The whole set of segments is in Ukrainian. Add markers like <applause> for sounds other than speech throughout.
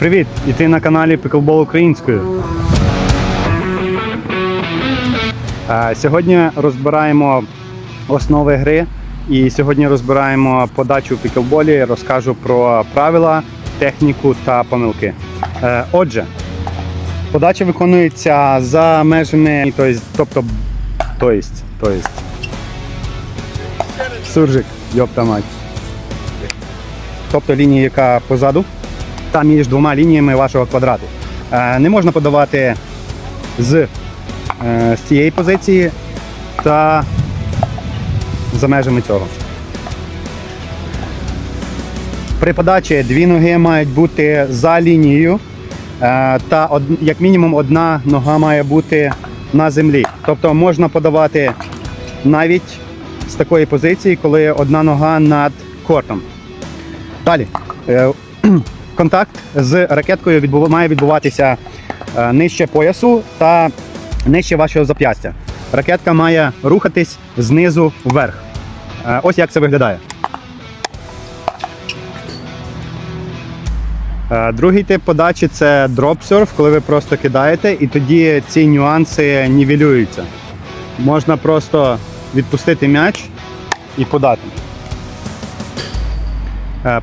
Привіт! І ти на каналі Піклбол українською. Сьогодні розбираємо основи гри. І сьогодні розбираємо подачу в піклболі, розкажу про правила, техніку та помилки. Е, Отже, подача виконується за межами, тобто, то есть. Суржик, йопта мать. Тобто лінія, яка позаду, та між двома лініями вашого квадрату. Е, Не можна подавати з, е, з цієї позиції та за межами цього. При подачі дві ноги мають бути за лінією, е, та як мінімум одна нога має бути на землі. Тобто можна подавати навіть з такої позиції, коли одна нога над кортом. Далі. Контакт з ракеткою відбув- має відбуватися е, нижче поясу та нижче вашого зап'ястя. Ракетка має рухатись знизу вверх. Е, Ось як це виглядає. Е, Другий тип подачі це дроп-серф, коли ви просто кидаєте, і тоді ці нюанси нівелюються. Можна просто відпустити м'яч і подати.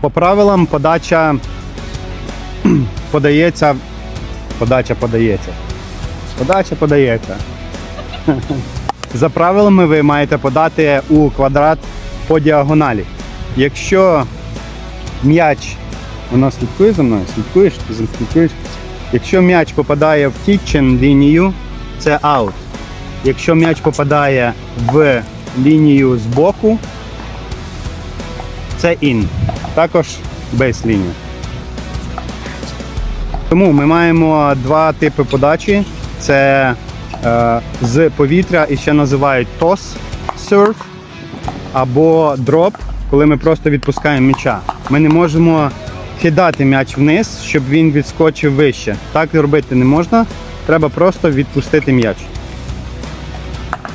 По правилам подача <clears throat> подається. Подача подається. Подача подається. <laughs> За правилами ви маєте подати у квадрат по діагоналі. Якщо м'яч, воно слідкує за мною, слідкуєш, ти слідкуєш. Якщо м'яч попадає в кітчен лінію, це аут. Якщо м'яч попадає в лінію з боку, це ін. Також бейс лінія. Тому ми маємо два типи подачі: це е, з повітря і ще називають тос серф або дроп, коли ми просто відпускаємо м'яча. Ми не можемо кидати м'яч вниз, щоб він відскочив вище. Так робити не можна. Треба просто відпустити м'яч.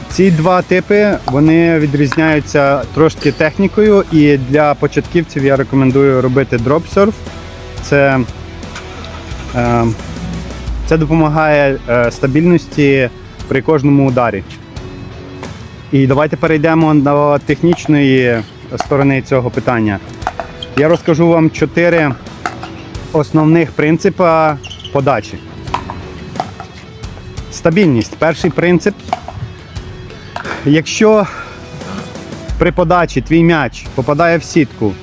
Ці два типи вони відрізняються трошки технікою, і для початківців я рекомендую робити дроп-серф. Це, це допомагає е, стабільності при кожному ударі. І давайте перейдемо до технічної сторони цього питання. Я розкажу вам чотири основних принципи подачі. Стабільність. Перший принцип. Якщо при подачі твій м'яч попадає в сітку,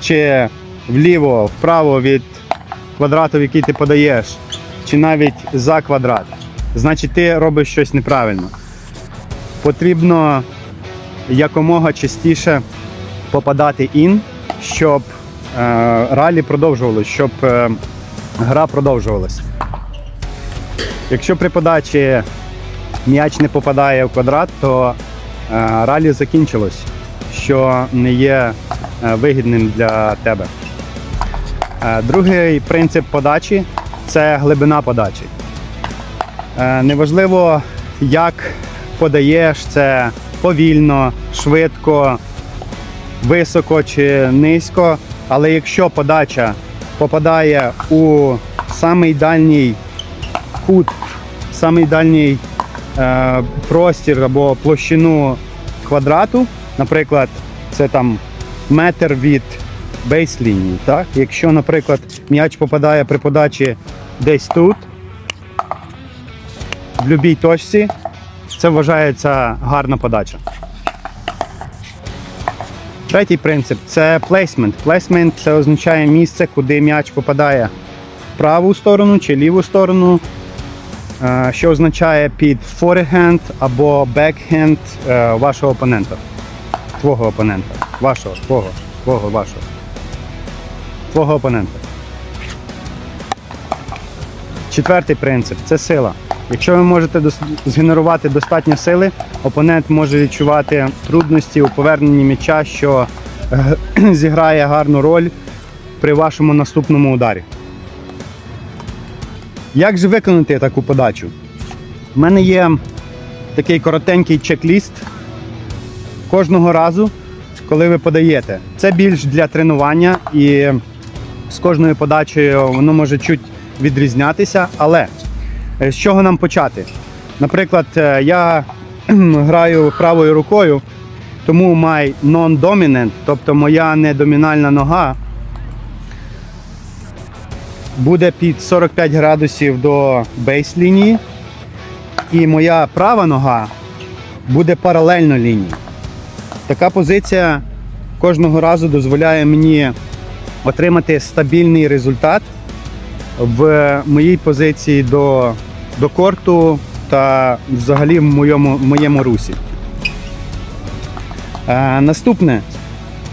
чи вліво, вправо від квадрату, в який ти подаєш, чи навіть за квадрат, значить ти робиш щось неправильно. Потрібно якомога частіше попадати ін, щоб е, ралі продовжувалось, щоб е, гра продовжувалась. Якщо при подачі м'яч не попадає в квадрат, то е, ралі закінчилось, що не є е, вигідним для тебе. Е, Другий принцип подачі це глибина подачі. Е, Неважливо, як подаєш це повільно, швидко, високо чи низько, але якщо подача попадає у самий дальній кут, самий дальній е, простір або площину квадрату, наприклад, це там метр від бейс-лінії. Так? Якщо, наприклад, м'яч попадає при подачі десь тут, в будь-якій точці, це вважається гарна подача. Третій принцип це плейсмент. Плейсмент це означає місце, куди м'яч попадає в праву сторону чи ліву сторону, е, що означає під форехенд або бекхенд е, вашого опонента. Твого опонента. Вашого, твого, твого, вашого. Твого опонента. Четвертий принцип це сила. Якщо ви можете згенерувати достатньо сили, опонент може відчувати трудності у поверненні м'яча, що е, <clears throat> зіграє гарну роль при вашому наступному ударі. Як же виконати таку подачу? У мене є такий коротенький чек-ліст кожного разу, коли ви подаєте. Це більш для тренування і з кожною подачею воно може чуть відрізнятися, але е, з чого нам почати? Наприклад, е, я граю правою рукою, тому my non-dominant, тобто моя недомінальна нога, буде під 45 градусів до бейс-лінії, і моя права нога буде паралельно лінії. Така позиція кожного разу дозволяє мені отримати стабільний результат в моїй позиції до, до корту та взагалі в моєму, моєму русі. Е, наступне,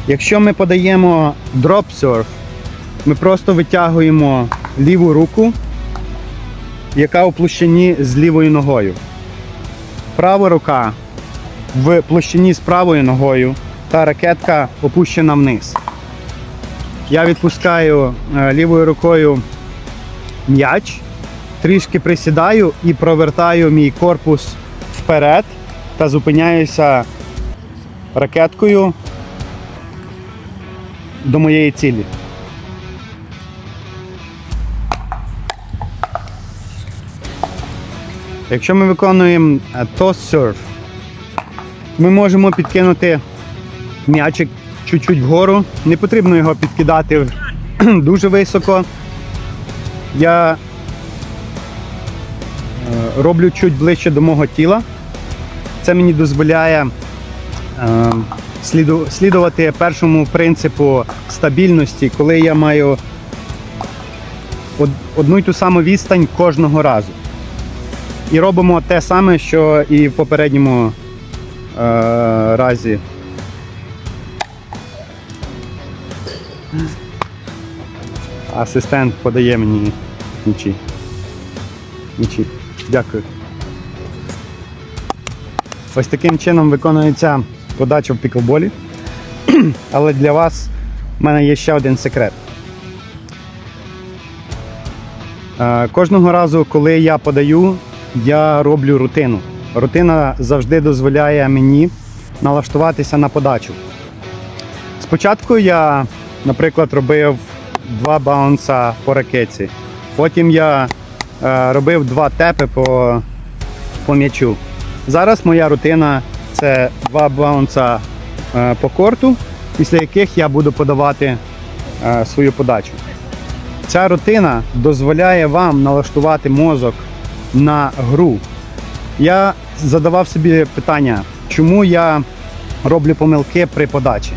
якщо ми подаємо дроп серф, ми просто витягуємо ліву руку, яка у площині з лівою ногою. Права рука в площині з правою ногою та ракетка опущена вниз. Я відпускаю е, лівою рукою м'яч, трішки присідаю і провертаю мій корпус вперед та зупиняюся ракеткою до моєї цілі. Якщо ми виконуємо е, toss surf, ми можемо підкинути м'ячик чуть-чуть вгору. Не потрібно його підкидати <clears throat> дуже високо. Я е, роблю чуть ближче до мого тіла. Це мені дозволяє е, слідувати першому принципу стабільності, коли я маю одну й ту саму відстань кожного разу. І робимо те саме, що і в попередньому е, разі. Асистент подає мені м'ячі. М'ячі. Дякую. Ось таким чином виконується подача в піклболі. <clears throat> Але для вас в мене є ще один секрет. Е, Кожного разу, коли я подаю, я роблю рутину. Рутина завжди дозволяє мені налаштуватися на подачу. Спочатку я, наприклад, робив два баунса по ракеті. Потім я е, робив два тепи по, по м'ячу. Зараз моя рутина це два баунса е, по корту, після яких я буду подавати е, свою подачу. Ця рутина дозволяє вам налаштувати мозок на гру. Я задавав собі питання, чому я роблю помилки при подачі.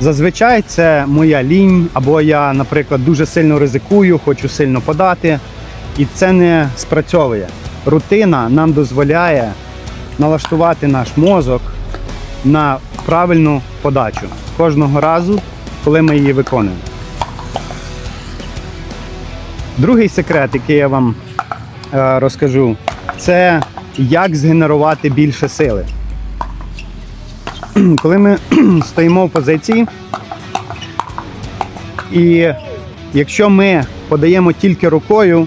Зазвичай це моя лінь, або я, наприклад, дуже сильно ризикую, хочу сильно подати, і це не спрацьовує. Рутина нам дозволяє налаштувати наш мозок на правильну подачу кожного разу, коли ми її виконуємо. Другий секрет, який я вам е, розкажу, це як згенерувати більше сили. <clears throat> Коли ми <clears throat> стоїмо в позиції, і якщо ми подаємо тільки рукою,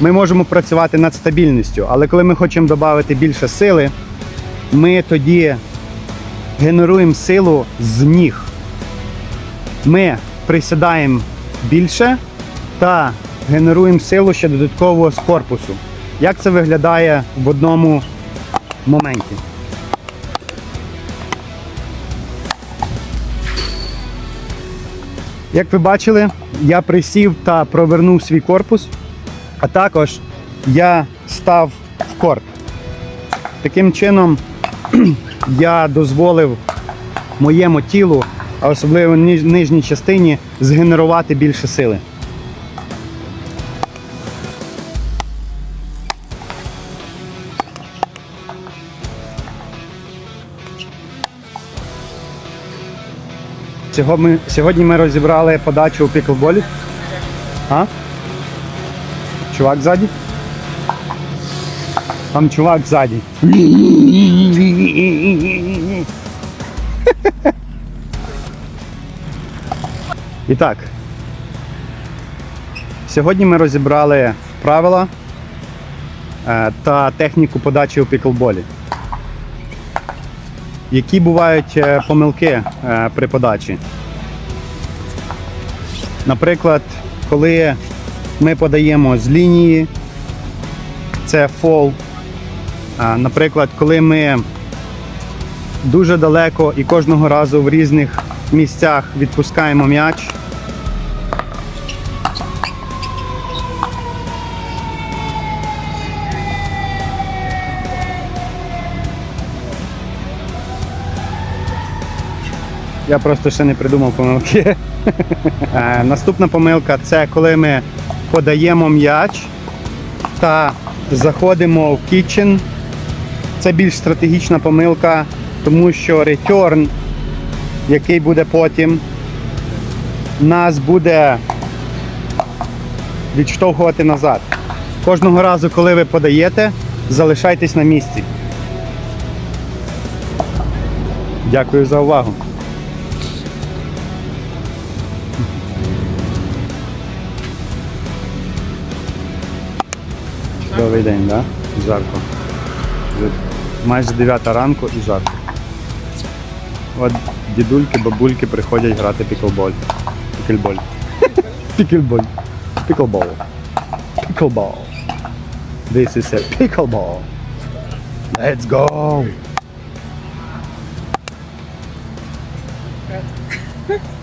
ми можемо працювати над стабільністю. Але коли ми хочемо додати більше сили, ми тоді генеруємо силу з ніг. Ми присідаємо більше та генеруємо силу ще додатково з корпусу. Як це виглядає в одному моменті? Як ви бачили, я присів та провернув свій корпус, а також я став в корт. Таким чином <clears throat> я дозволив моєму тілу, а особливо нижній частині, згенерувати більше сили. Цього ми, сьогодні ми розібрали подачу у піклболі. А? Чувак ззаді? Там чувак ззаді. І так. Сьогодні ми розібрали правила е, та техніку подачі у піклболі. Які бувають е, помилки е, при подачі? Наприклад, коли ми подаємо з лінії, це фол. Наприклад, коли ми дуже далеко і кожного разу в різних місцях відпускаємо м'яч. Я просто ще не придумав помилки. Е, Наступна помилка це коли ми подаємо м'яч та заходимо в кітчен. Це більш стратегічна помилка, тому що ретерн, який буде потім, нас буде відштовхувати назад. Кожного разу, коли ви подаєте, залишайтесь на місці. Дякую за увагу. Добрий день, да? Жарко. Вже Майже 9 ранку і жарко. От дідульки, бабульки приходять грати піклболь. Пікельболь. <laughs> Пікельболь. Піклбол. Піклбол. This is a pickleball. Let's go. <laughs>